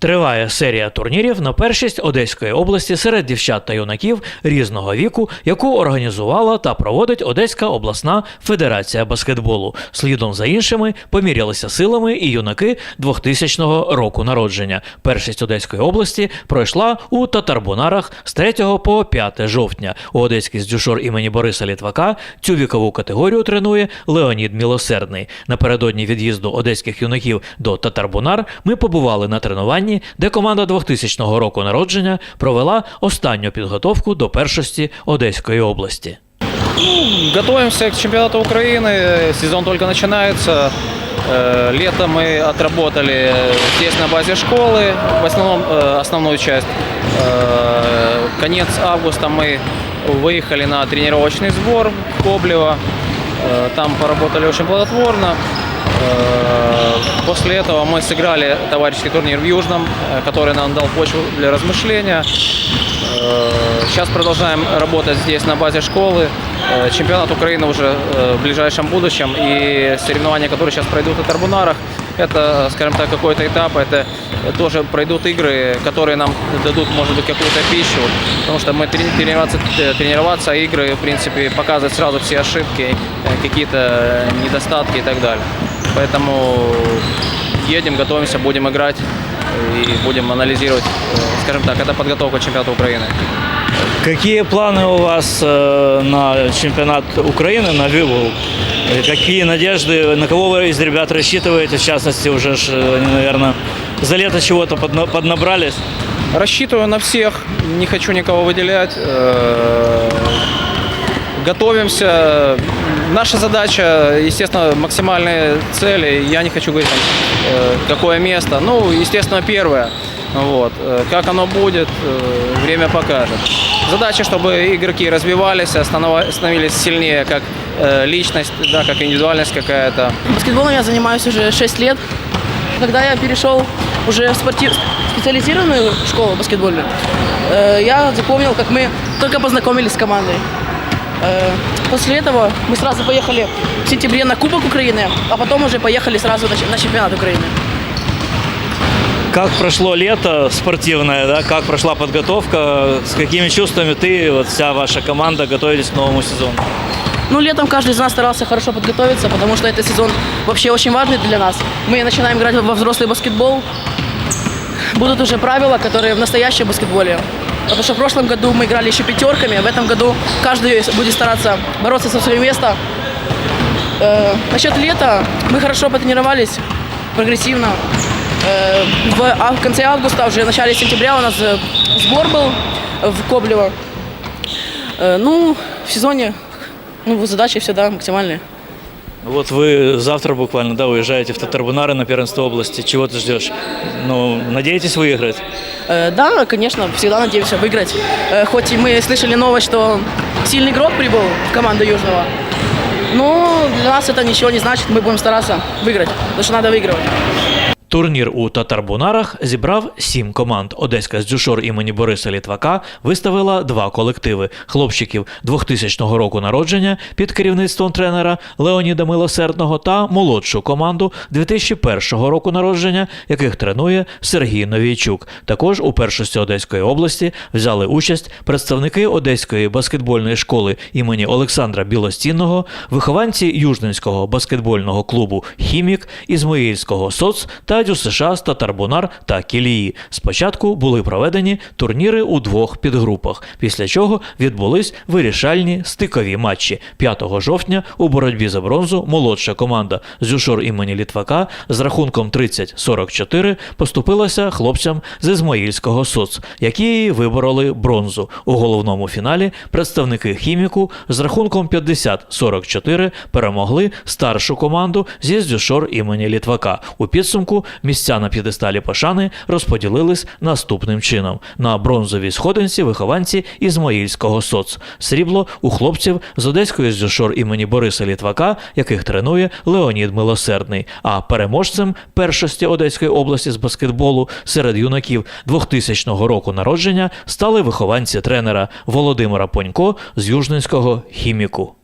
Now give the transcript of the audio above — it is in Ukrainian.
Триває серія турнірів на першість Одеської області серед дівчат та юнаків різного віку, яку організувала та проводить Одеська обласна федерація баскетболу. Слідом за іншими помірялися силами і юнаки 2000 року народження. Першість Одеської області пройшла у Татарбунарах з 3 по 5 жовтня. У Одеській здюшор імені Бориса Літвака цю вікову категорію тренує Леонід Мілосердний. Напередодні від'їзду одеських юнаків до Татарбунар ми побували на тренуванні, де команда 2000 року народження провела останню підготовку до першості Одеської області. Готовимся к чемпионату Украины. Сезон только начинается. Э, Лето мы отработали здесь на базе школы, в основном э, основную часть. Э, Конец августа мы выехали на тренировочный сбор в Коблево. Э, Там поработали очень плодотворно. Э, После этого мы сыграли товарищеский турнир в Южном, э, который нам дал почву для размышления. Э, Сейчас продолжаем работать здесь на базе школы. Чемпионат Украины уже в ближайшем будущем и соревнования, которые сейчас пройдут в Тарбунарах, это, скажем так, какой-то этап, это тоже пройдут игры, которые нам дадут, может быть, какую-то пищу, потому что мы трени- тренироваться, тренироваться, игры, в принципе, показывать сразу все ошибки, какие-то недостатки и так далее. Поэтому едем, готовимся, будем играть и будем анализировать, э, скажем так, это подготовка к чемпионату Украины. Какие планы у вас э, на чемпионат Украины, на? Э, Какие надежды, на кого вы из ребят рассчитываете? В частности, уже, э, они, наверное, за лето чего-то подна- поднабрались. Рассчитываю на всех, не хочу никого выделять. Готовимся. Наша задача, естественно, максимальные цели. Я не хочу говорить, там, э, какое место. Ну, естественно, первое. Вот. Э, Как оно будет, э, время покажет. Задача, чтобы игроки развивались, становились сильнее как личность, да, как индивидуальность какая-то. Баскетболом я занимаюсь уже 6 лет. Когда я перешел уже в спортив... специализированную школу баскетбольную, я запомнил, как мы только познакомились с командой. Э, После этого мы сразу поехали в сентябре на Кубок Украины, а потом уже поехали сразу на чемпионат Украины. Как прошло лето спортивное, да? Как прошла подготовка? С какими чувствами ты, вот вся ваша команда готовитесь к новому сезону? Ну, летом каждый из нас старался хорошо подготовиться, потому что этот сезон вообще очень важный для нас. Мы начинаем играть во взрослый баскетбол. Будут уже правила, которые в настоящем баскетболе. Потому что в прошлом году мы играли еще пятерками, а в этом году каждый будет стараться бороться за свое место. Э, насчет лета мы хорошо потренировались, прогрессивно. Э, в, конце августа, уже в начале сентября у нас э, сбор был в Коблево. Э, ну, в сезоне ну, задачи всегда максимальные. Вот вы завтра буквально, да, уезжаете в Татарбунары на первенство области. Чего ты ждешь? Ну, надеетесь выиграть? Э, да, конечно, всегда надеемся выиграть. Э, хоть и мы слышали новость, что сильный игрок прибыл в команду Южного. Но для нас это ничего не значит, мы будем стараться выиграть, потому что надо выигрывать. Турнір у Татарбунарах зібрав сім команд. Одеська здюшор імені Бориса Літвака виставила два колективи хлопчиків 2000 року народження під керівництвом тренера Леоніда Милосердного та молодшу команду 2001 року народження, яких тренує Сергій Новійчук. Також у першості Одеської області взяли участь представники Одеської баскетбольної школи імені Олександра Білостінного, вихованці Южненського баскетбольного клубу Хімік, Ізмаїльського СОЦ та ДЮСШ з Татарбунар та Кілії. Спочатку були проведені турніри у двох підгрупах, після чого відбулись вирішальні стикові матчі. 5 жовтня у боротьбі за бронзу молодша команда Зюшор імені Літвака з рахунком 30-44 поступилася хлопцям з Ізмаїльського СОЦ, які вибороли бронзу. У головному фіналі представники хіміку з рахунком 50-44 перемогли старшу команду зі Здюшор імені Літвака. У підсумку місця на п'єдесталі пошани розподілились наступним чином: на бронзовій сходинці вихованці Ізмаїльського соц, срібло у хлопців з Одеської Здюшор імені Бориса Літвака, яких тренує Леонід Милосердний. А переможцем першості Одеської області з баскетболу серед юнаків 2000 року народження стали вихованці тренера Володимира Понько з Южненського хіміку.